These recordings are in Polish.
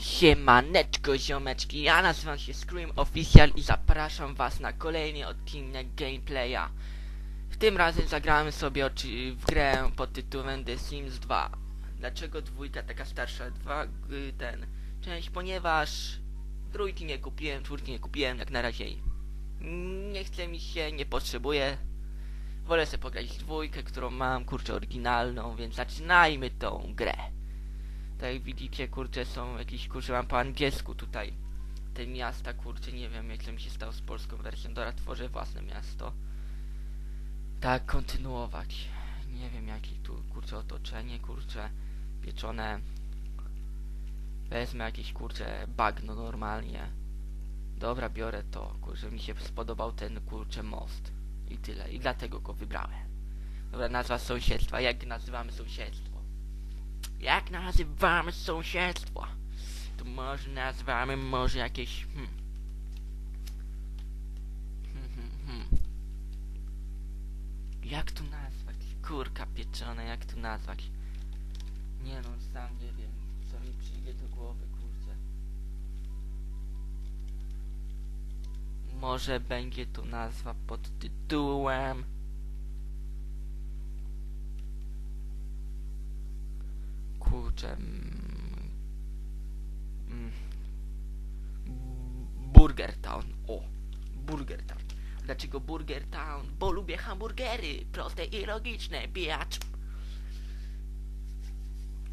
Siemaneczko ziomeczki, ja nazywam się Scream Official i zapraszam was na kolejny odcinek gameplaya. W tym razem zagramy sobie w grę pod tytułem The Sims 2. Dlaczego dwójka taka starsza? Dwa, ten, część, ponieważ trójki nie kupiłem, czwórki nie kupiłem, jak na razie nie chce mi się, nie potrzebuję. Wolę sobie pograć dwójkę, którą mam, kurczę, oryginalną, więc zaczynajmy tą grę. Jak widzicie, kurczę, są jakieś, kurczę, mam po angielsku tutaj te miasta, kurczę, nie wiem, jak to mi się stało z polską wersją, Dora tworzę własne miasto. Tak, kontynuować. Nie wiem, jakie tu, kurczę, otoczenie, kurczę, pieczone. Wezmę jakieś, kurczę, bagno normalnie. Dobra, biorę to, kurczę, mi się spodobał ten, kurczę, most. I tyle, i dlatego go wybrałem. Dobra, nazwa sąsiedztwa, jak nazywamy sąsiedztwo? Jak nazywamy sąsiedztwo? To może nazywamy może jakieś... Hmm. Hmm, hmm, hmm. Jak tu nazwać? Kurka pieczone, jak tu nazwać? Nie no, sam nie wiem, co mi przyjdzie do głowy, kurczę. Może będzie to nazwa pod tytułem... Kurczę... mm, mm, Burger Town. O, Burger Town. Dlaczego Burger Town? Bo lubię hamburgery. Proste i logiczne, biacz.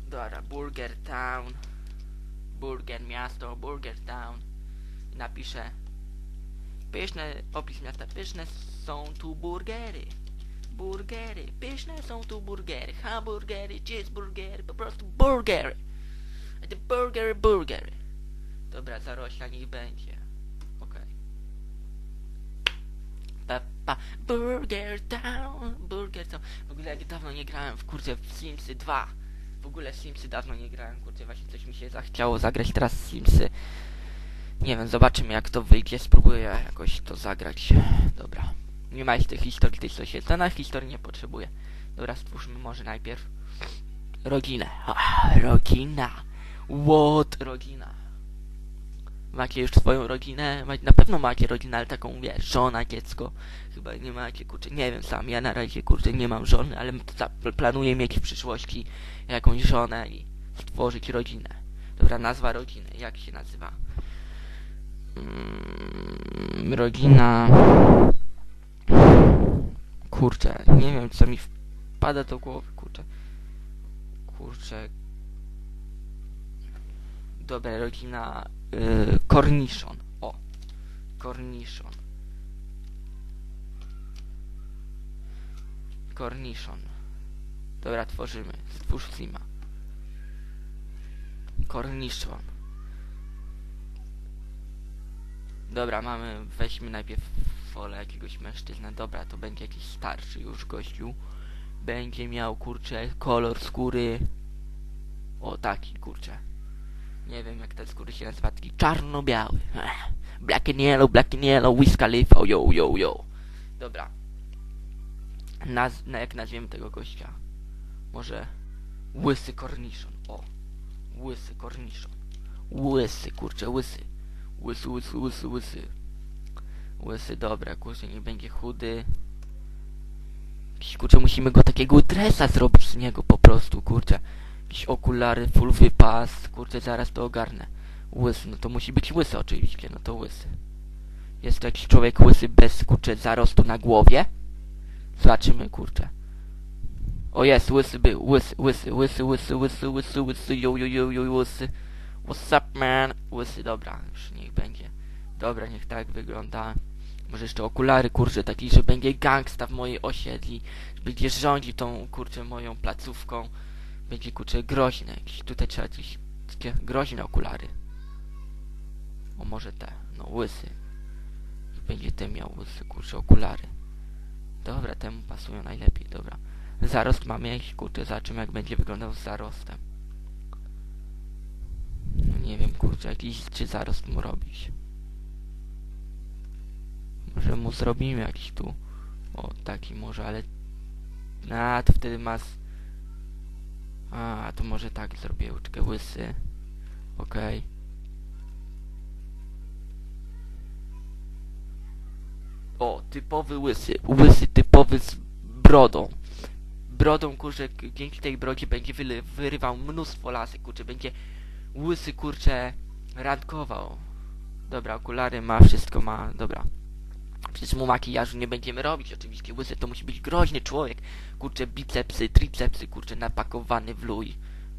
Dobra, Burger Town. Burger miasto, Burger Town. Napiszę. Pyszne, opis miasta. Pyszne są tu burgery. Burgery, pyszne są tu burgery. Hamburgery, cheeseburgery, po prostu burgery. A te burgery, burgery. Dobra, zarośla niech będzie. Okej. Pa, pa, Burger Town, Burger Town. W ogóle jak dawno nie grałem w kurczę w Simsy 2. W ogóle Simsy dawno nie grałem, kurczę, właśnie coś mi się zachciało zagrać teraz Simsy. Nie wiem, zobaczymy jak to wyjdzie, spróbuję jakoś to zagrać. Dobra. Nie ma tej historii tej sąsiedztwa, na historii nie potrzebuję. Dobra, stwórzmy może najpierw rodzinę. Ah, rodzina. What? Rodzina. Macie już swoją rodzinę? Na pewno macie rodzinę, ale taką, wiesz, żona, dziecko. Chyba nie macie, kurczę, nie wiem sam. Ja na razie, kurczę, nie mam żony, ale planuję mieć w przyszłości jakąś żonę i stworzyć rodzinę. Dobra, nazwa rodziny. Jak się nazywa? Mm, rodzina... Kurczę, nie wiem co mi wpada do głowy, kurczę. Kurczę. Dobra, rodzina yy. O, Cornichon. Cornichon. Dobra, tworzymy. Stwórz Sima. Cornichon. Dobra, mamy, weźmy najpierw wolę jakiegoś mężczyznę. Dobra, to będzie jakiś starszy już gościu. Będzie miał, kurczę, kolor skóry. O, taki, kurczę. Nie wiem, jak te skóry się nazywa, taki czarno-biały. Black and yellow, black and yellow, Wiz Khalifa, yo, yo, yo. Dobra. Naz na, jak nazwiemy tego gościa? Może Łysy Cornichon. O, Łysy Cornichon. Łysy, kurczę, łysy. Łysy, łysy, łysy, łysy. Łysy, dobra, kurczę, nie będzie chudy. Kurczę, musimy go takiego dresa zrobić z niego po prostu, kurczę. Jakieś okulary, full wypas, kurczę, zaraz to ogarnę. Łysy, no to musi być łysy oczywiście, no to łysy. Jest to jakiś człowiek łysy bez, kurczę, zarostu na głowie? Zobaczymy, kurczę. O jest, łysy był, łysy, łysy, łysy, łysy, łysy, łysy, łysy, yo, yo, yo, yo, łysy. What's up, man? Łysy, dobra, już. Dobra, niech tak wygląda. Może jeszcze okulary, kurczę, taki, że będzie gangsta w mojej osiedli. Będzie rządził tą, kurczę, moją placówką. Będzie, kurczę, groźny jakiś. Tutaj trzeba jakieś takie groźne okulary. O, może te, no, łysy. Będzie ten miał łysy, kurczę, okulary. Dobra, temu pasują najlepiej, dobra. Zarost mamy jakiś, kurczę, zobaczymy jak będzie wyglądał z zarostem. No nie wiem, kurczę, jakiś czy zarost mu robić. Może mu zrobimy jakiś tu. O, taki może, ale... A, to wtedy mas... A, to może tak zrobię, uczkę łysy. Okej. O, typowy łysy. Łysy typowy z brodą. Brodą, kurczę, dzięki tej brodzie będzie wyry wyrywał mnóstwo lasy, kurczę. Będzie łysy, kurczę, randkował. Dobra, okulary ma, wszystko ma, dobra. Przecież mu makijażu nie będziemy robić, oczywiście. Łysy to musi być groźny człowiek. Kurczę, bicepsy, tricepsy, kurczę, napakowany w luj.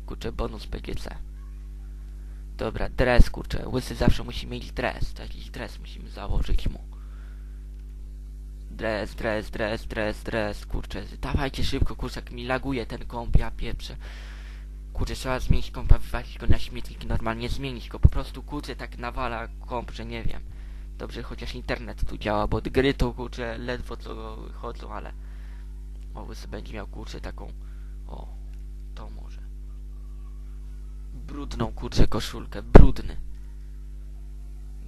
Kurczę, bonus PGC. Dobra, dres, kurczę. Łysy zawsze musi mieć dres. To jakiś dres musimy założyć mu. Dres, dres, dres, dres, dres, kurczę. Dawajcie szybko, kurczę, jak mi laguje ten komp, ja pieprzę. Kurczę, trzeba zmienić kompa, wywalić go na śmietnik normalnie zmienić go. Po prostu, kurczę, tak nawala komp, że nie wiem. Dobrze, chociaż internet tu działa, bo gry to, kurczę, ledwo co chodzą, ale... O, łysy będzie miał, kurczę, taką... O, to może. Brudną, kurczę, koszulkę. Brudny.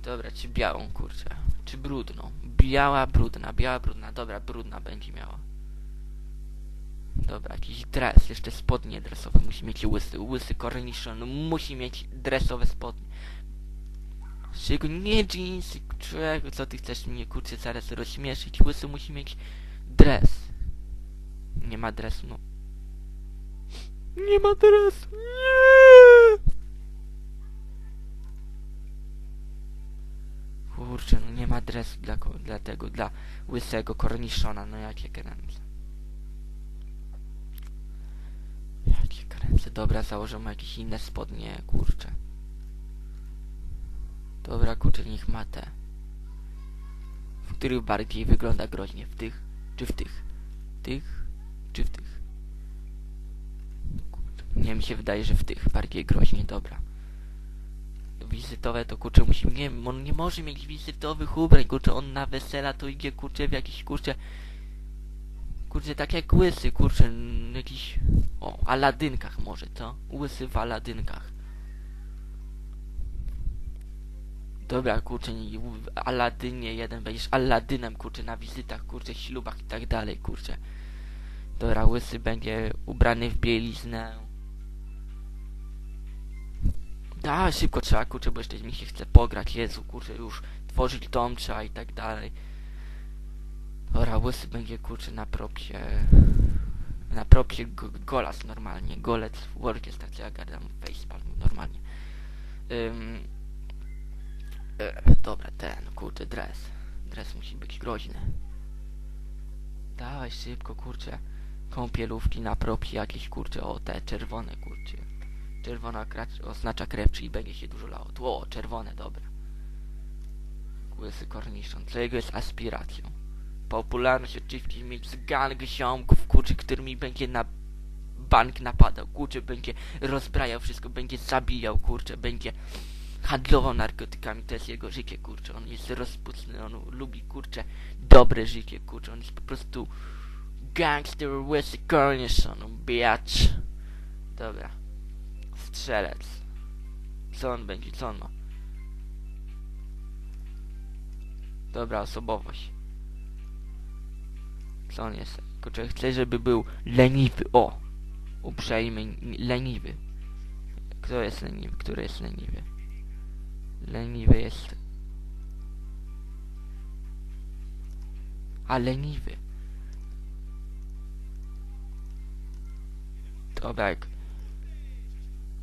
Dobra, czy białą, kurczę. Czy brudną? Biała, brudna, biała, brudna. Dobra, brudna będzie miała. Dobra, jakiś dres, jeszcze spodnie dresowe musi mieć łysy. Łysy cornichon musi mieć dresowe spodnie. Czego nie jeansy, czego, co ty chcesz mnie, kurczę, zaraz rozśmieszyć? Łysy musi mieć dres. Nie ma dresu, no. Nie ma dresu, nie! Kurczę, no nie ma dresu dla, dla tego, dla łysego korniszona, no jakie kręcę. Jakie kręcę, dobra, założę mu jakieś inne spodnie, kurczę. Dobra, kurczę, niech ma te. W których bardziej wygląda groźnie? W tych, czy w tych? Tych, czy w tych? Nie, mi się wydaje, że w tych bardziej groźnie, dobra. Wizytowe to kurczę musi, nie on nie może mieć wizytowych ubrań, kurczę, on na wesela to idzie, kurczę, w jakiś, kurczę, kurczę, tak jak łysy, kurczę, jakiś, o, aladynkach może, co? Łysy w aladynkach. Dobra, kurczę, Aladynie jeden będziesz Aladynem, kurczę, na wizytach, kurczę, ślubach i tak dalej, kurczę. Dobra, łysy będzie ubrany w bieliznę. Da, szybko trzeba, kurczę, bo jeszcze mi się chce pograć, Jezu, kurczę, już tworzyć dom trzeba i tak dalej. Dobra, łysy będzie, kurczę, na propsie... Na propsie go, golas normalnie, golec w Wordzie stacja, ja gadam facepalm normalnie. Ym, E, dobra, ten, kurde, dres. Dres musi być groźny. Dawaj szybko, kurczę. Kąpielówki na propsi jakieś, kurczę, o te czerwone, kurczę. Czerwona oznacza krew, czyli będzie się dużo lało. Tu, o, czerwone, dobra. Łysy korniszon, co jego jest aspiracją. Popularność oczywiście mieć gang ziomków, kurczę, którymi będzie na bank napadał, kurczę, będzie rozbrajał wszystko, będzie zabijał, kurczę, będzie handlował narkotykami, to jest jego życie, kurczę, on jest rozpustny, on lubi, kurczę, dobre życie, kurczę, on jest po prostu gangster with a cornichon, bitch. Dobra. Strzelec. Co on będzie, co on ma? Dobra, osobowość. Co on jest? Kurczę, chcę, żeby był leniwy, o! Uprzejmy, leniwy. Kto jest leniwy? Który jest leniwy? Leniwy jest. A leniwy. Dobra, jak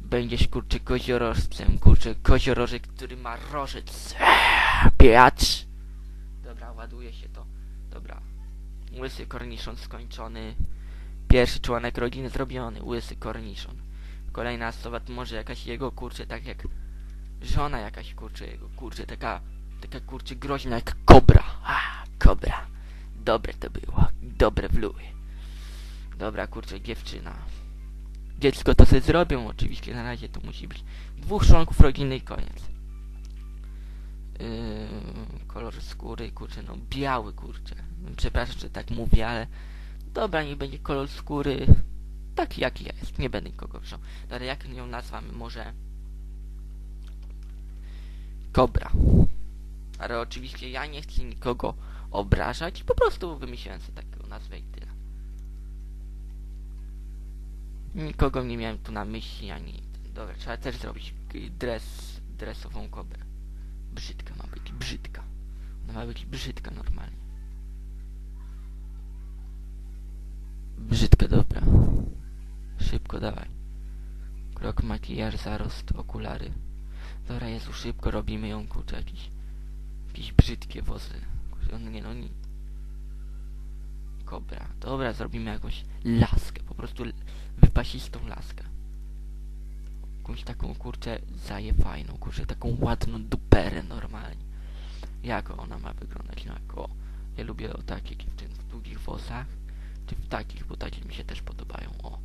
będziesz kurczę koziorożcem, kurczę koziorożek, który ma rożec. Piacz! Dobra, ładuje się to. Dobra. Łysy korniszon skończony. Pierwszy członek rodziny zrobiony. Łysy korniszon. Kolejna osoba to może jakaś jego kurczę, tak jak żona jakaś kurczę jego, kurczę, taka, taka kurczę groźna jak kobra. A, kobra. Dobre to było, dobre w luj. Dobra, kurczę, dziewczyna. Dziecko to sobie zrobią, oczywiście, na razie to musi być dwóch członków rodziny i koniec. Yy, kolor skóry, kurczę, no biały, kurczę. Przepraszam, że tak mówię, ale dobra, niech będzie kolor skóry taki jaki jest, nie będę nikogo wziął. Dobra, jak ją nazwamy? Może kobra. Ale oczywiście ja nie chcę nikogo obrażać, po prostu wymyśliłem sobie taką nazwę i tyle. Nikogo nie miałem tu na myśli, ani... Dobra, trzeba też zrobić dres, dresową kobrę. Brzydka ma być, brzydka. Ona ma być brzydka normalnie. Brzydka, dobra. Szybko, dawaj. Krok, makijaż, zarost, okulary. Dobra, Jezu, szybko robimy ją, kurczę, jakieś... Jakieś brzydkie wozy. Kurczę, nie no nie. Kobra. Dobra, zrobimy jakąś laskę, po prostu wypasistą laskę. Jakąś taką, kurczę, zaje fajną, kurczę, taką ładną duperę normalnie. Jak ona ma wyglądać? No jak o. Ja lubię o takie dziewczyny w długich włosach, czy w takich, bo takie mi się też podobają, o.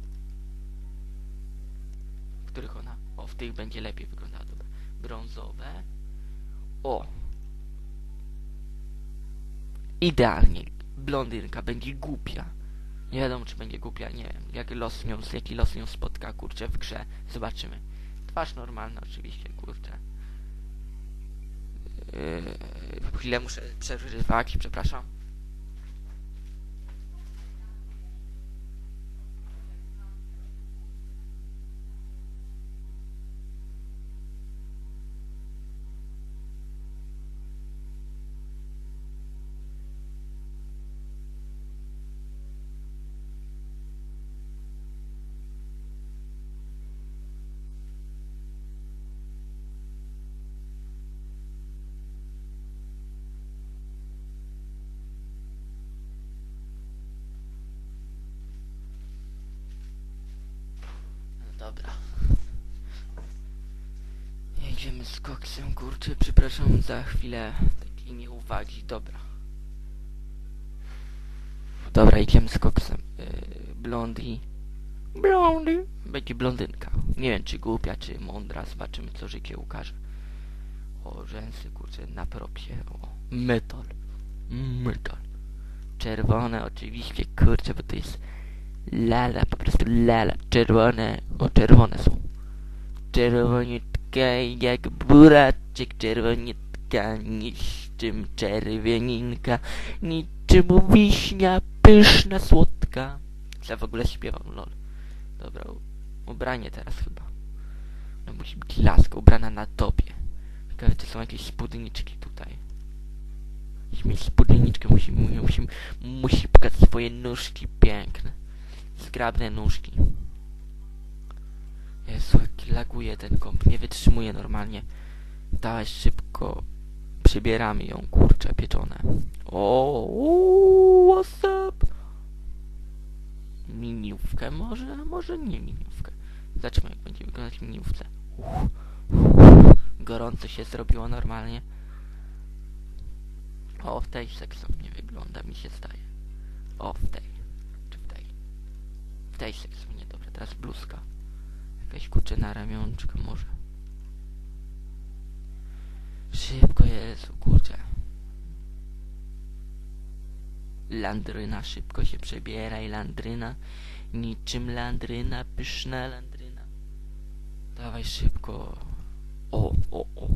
W których ona? O, w tych będzie lepiej wyglądała, dobra. Brązowe. O. Idealnie. Blondynka będzie głupia. Nie wiadomo, czy będzie głupia, nie wiem. Jak los nią, jaki los nią spotka, kurczę, w grze. Zobaczymy. Twarz normalna oczywiście, kurczę. Yy, chwilę muszę przerywać, przepraszam. Z koksem, kurczę, przepraszam za chwilę takiej nieuwagi, dobra. Dobra, idziemy z koksem. Yy, blondi. Blondi. Będzie blondynka. Nie wiem, czy głupia, czy mądra, zobaczymy, co życie ukaże. O, rzęsy, kurczę, na propsie, o. Metal. Metal. Czerwone oczywiście, kurczę, bo to jest lala, po prostu lala. Czerwone, o czerwone są. Czerwoniutka jak buraczek, czerwoniutka niczym czerwieninka, niczym wiśnia pyszna, słodka. Ja w ogóle śpiewam, lol. Dobra, ubranie teraz chyba. No musi być laska ubrana na tobie. Ciekawe, czy są jakieś spódniczki tutaj. Musi mieć spódniczkę, musi, musi, musi pokazać swoje nóżki piękne. Zgrabne nóżki. Jezu, jak laguje ten komp, nie wytrzymuje normalnie. Dawaj szybko. Przybieramy ją, kurcze, pieczone. O, what's up? Miniówkę może, a może nie miniówkę. Zobaczmy jak będzie wyglądać w miniówce. Uff, uff, gorąco się zrobiło normalnie. O, w tej seksownie wygląda, mi się zdaje. O, w tej. Czy w tej? W tej seksownie, dobra, teraz bluzka. Jakaś kurczę na ramionczkę może. Szybko, Jezu, kurczę. Landryna, szybko się przebieraj, landryna. Niczym landryna, pyszna landryna. Dawaj szybko. O, o, o.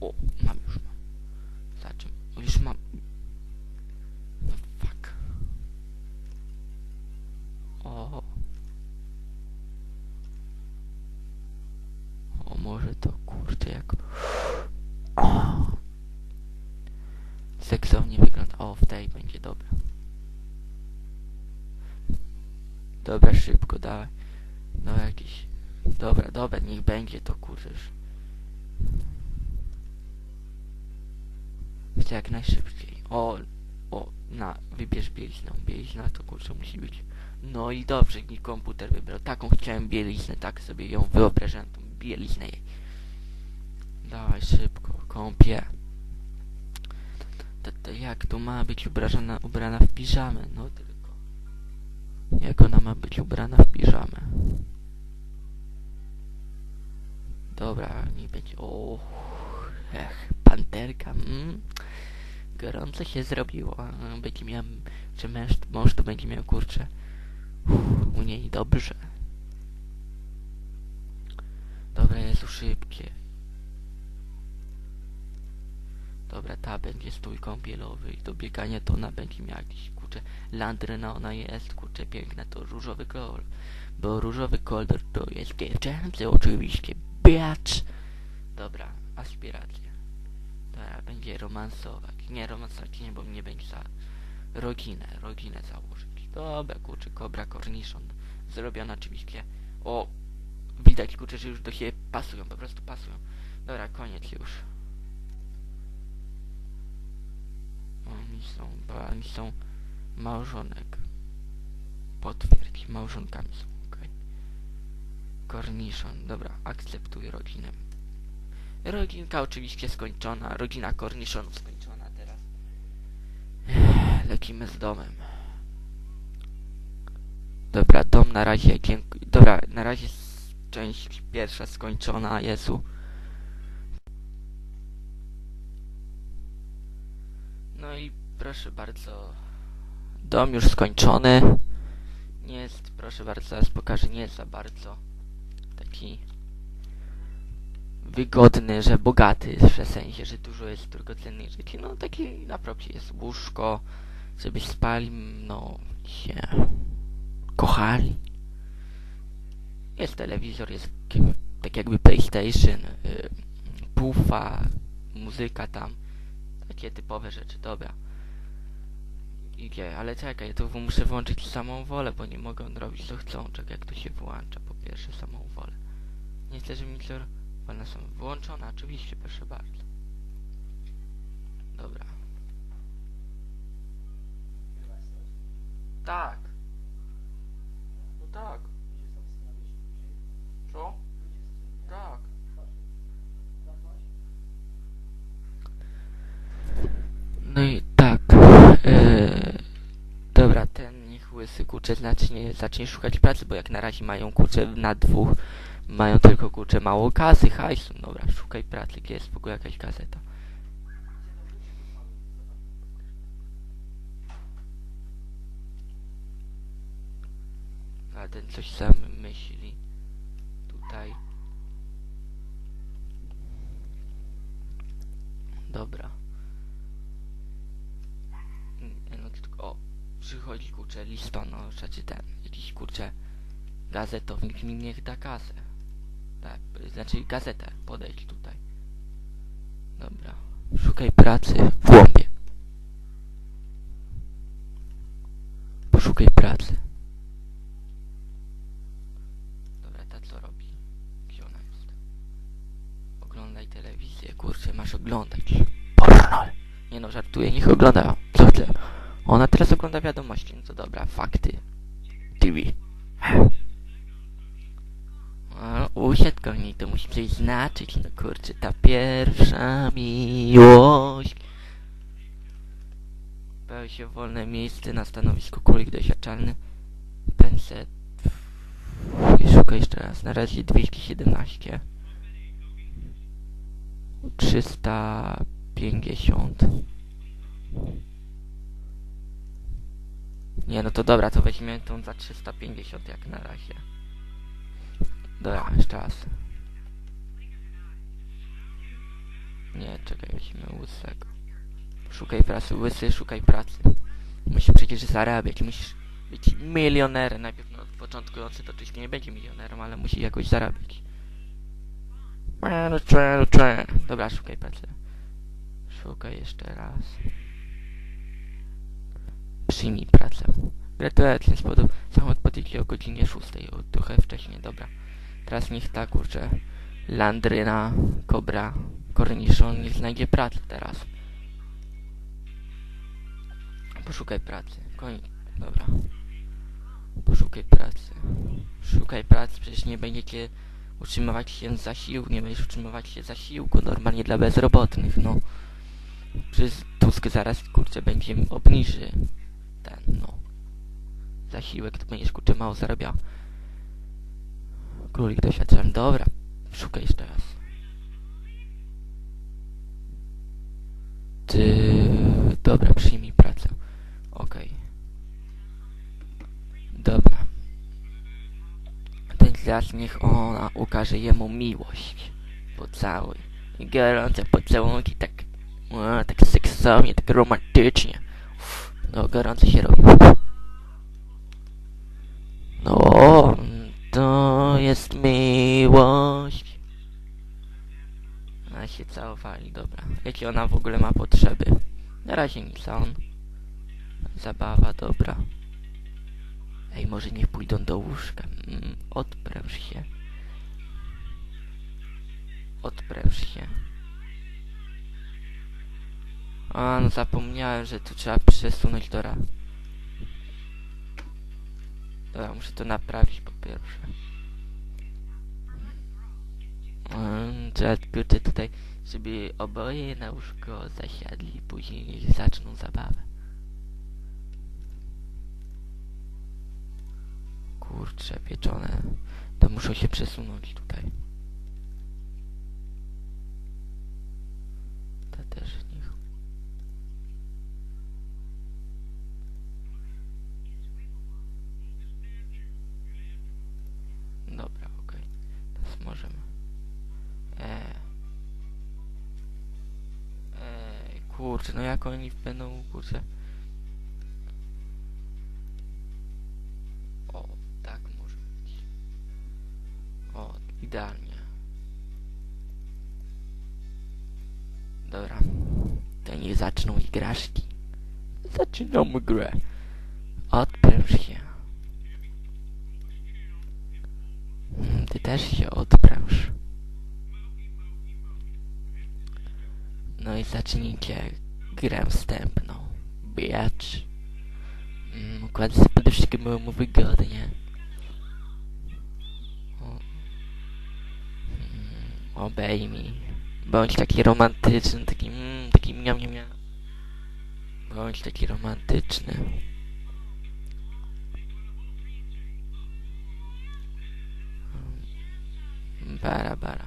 O, mam już mam. Zaczym. Już mam. Dobra, szybko, dawaj. No jakiś... Dobra, dobra, niech będzie to kurzysz. Chcę jak najszybciej. O, o, na, wybierz bieliznę. Bielizna to kurczę musi być. No i dobrze, mi komputer wybrał. Taką chciałem bieliznę, tak sobie ją wyobrażam, tą bieliznę jej. Dawaj szybko, kąpie. To, to jak to ma być ubrana, ubrana w piżamę? No. Jak ona ma być ubrana w piżamę? Dobra, nie będzie. O, ech, panterka. Mm. Gorąco się zrobiło. Będzie miał, czy męż, mąż to będzie miał kurczę. U niej dobrze. Dobra, Jezu, szybkie. Dobra, ta będzie stój kąpielowy i do biegania to ona będzie miała jakiś, kurczę, landryna ona jest, kurczę, piękna, to różowy kolor. Bo różowy kolor to jest dziewczęcy oczywiście, biacz. Dobra, aspiracje. Dobra, będzie romansować. Nie romansować, nie, bo mnie będzie za roginę, roginę założyć. Dobra, kurczę, kobra, korniszon. Zrobiona oczywiście. O, widać, kurczę, że już do siebie pasują, po prostu pasują. Dobra, koniec już. Oni są, bo oni są małżonek. Potwierdź, małżonkami są, okej. Dobra, akceptuję rodzinę. Rodzinka oczywiście skończona, rodzina korniszonów skończona teraz. Ech, Lecimy z domem. Dobra, dom na razie, dziękuję. Dobra, na razie część pierwsza skończona, Jezu. No i proszę bardzo, dom już skończony. Nie jest, proszę bardzo, zaraz pokażę, nie jest za bardzo taki wygodny, że bogaty, w sensie, że dużo jest drogocennych rzeczy. No taki na propsie jest łóżko, żeby spali, no się kochali. Jest telewizor, jest tak jakby PlayStation, y, pufa, muzyka tam, takie typowe rzeczy, dobra. Idzie, ale czekaj, to muszę włączyć samą wolę, bo nie mogą robić co chcą. Czekaj, jak to się włącza, po pierwsze samą wolę. Nie chcę, żeby mi to... One są włączone, oczywiście, proszę bardzo. Dobra. Tak. Kurczę zacznie, zacznie szukać pracy, bo jak na razie mają kurczę na dwóch, mają tylko kurczę mało kasy, hajsu. Dobra, szukaj pracy, gdzie jest w ogóle jakaś gazeta. A ten coś sam myśli. Tutaj. Dobra. Nie, no tylko, o, przychodzi kurczę lista, no, znaczy ten, jakiś kurczę gazetownik mi niech da kasę. Tak, znaczy gazetę, podejdź tutaj. Dobra, szukaj pracy w głąbie. Poszukaj pracy. Dobra, ta co robi? Gdzie ona jest? Oglądaj telewizję, kurczę, masz oglądać. Pornol! Nie no, żartuję, niech ogląda, co chce. Ona teraz ogląda wiadomości, no to dobra, fakty. TV. Usiadł kochani, to musi coś znaczyć, no kurczę, ta pierwsza miłość. Pełni się wolne miejsce na stanowisku kulik doświadczalny. Penset. I szukaj jeszcze raz, na razie 217. 350. Nie, no to dobra, to weźmiemy tą za 350 jak na razie. Dobra, jeszcze raz. Nie, czekaj, weźmy łysego. Szukaj pracy, łysy, szukaj pracy. Musisz przecież zarabiać, musisz być milionerem. Najpierw no, początkujący to oczywiście nie będzie milionerem, ale musi jakoś zarabiać. Dobra, szukaj pracy. Szukaj jeszcze raz. Przyjmij pracę. Gratulacje z powodu samochód podjęcie o godzinie 6. O, trochę wcześniej, dobra. Teraz niech ta kurczę Landryna, Kobra, Korniszon niech znajdzie pracę teraz. Poszukaj pracy. Koń... Dobra. Poszukaj pracy. Szukaj pracy, przecież nie będziecie utrzymywać się z zasiłku, nie będziesz utrzymywać się z zasiłku normalnie dla bezrobotnych, no. Przecież Tusk zaraz, kurczę, będzie obniży ten, no. Zasiłek, to będziesz, kurczę, mało zarabiał. Królik doświadczalny, dobra. Szukaj jeszcze raz. Ty... Dobra, przyjmij pracę. Okej. Dobra. Ten teraz niech ona ukaże jemu miłość. Pocałuj. I gorące pocałunki, tak... O, tak seksownie, tak romantycznie. No, gorąco się robi. No, to jest miłość. A się całowali, dobra. Jakie ona w ogóle ma potrzeby? Na razie nic, on... Zabawa, dobra. Ej, może niech pójdą do łóżka. Mm, odpręż się. Odpręż się. A, no zapomniałem, że tu trzeba przesunąć do ra. Dobra, muszę to naprawić po pierwsze. Mm, Trzeba kurczę tutaj, żeby oboje na łóżko zasiadli, później zaczną zabawę. Kurcze pieczone. To muszę się przesunąć tutaj. To też kurczę, no jak oni będą, kurczę. O, tak może być. O, idealnie. Dobra. To nie zaczną igraszki. Zaczynamy grę. Odpręż się. Mm, Ty też się odpręż. No i zacznijcie grę wstępną. Bitch. Mm, Układaj sobie poduszkę było mu wygodnie. Mm, Obejmij. Bądź taki romantyczny, taki mm, taki miam miam miam. Bądź taki romantyczny. Mm, Bara, bara.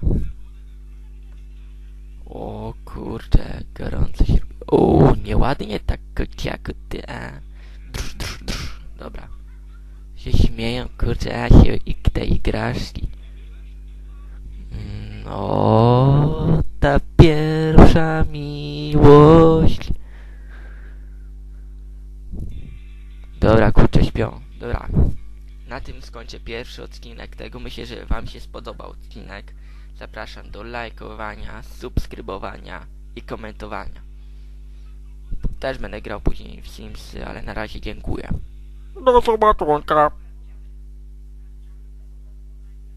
O kurczę, gorąco się O, nieładnie tak kociaku ty, a. Drż, drż, drż. Dobra. Się śmieją, kurczę, a się i te igraszki. Mm, O, ta pierwsza miłość. Dobra, kurczę, śpią. Dobra. Na tym skończę pierwszy odcinek tego. Myślę, że wam się spodobał odcinek. Zapraszam do lajkowania, subskrybowania i komentowania. Też będę grał później w Simsy, ale na razie dziękuję. Do zobaczonka.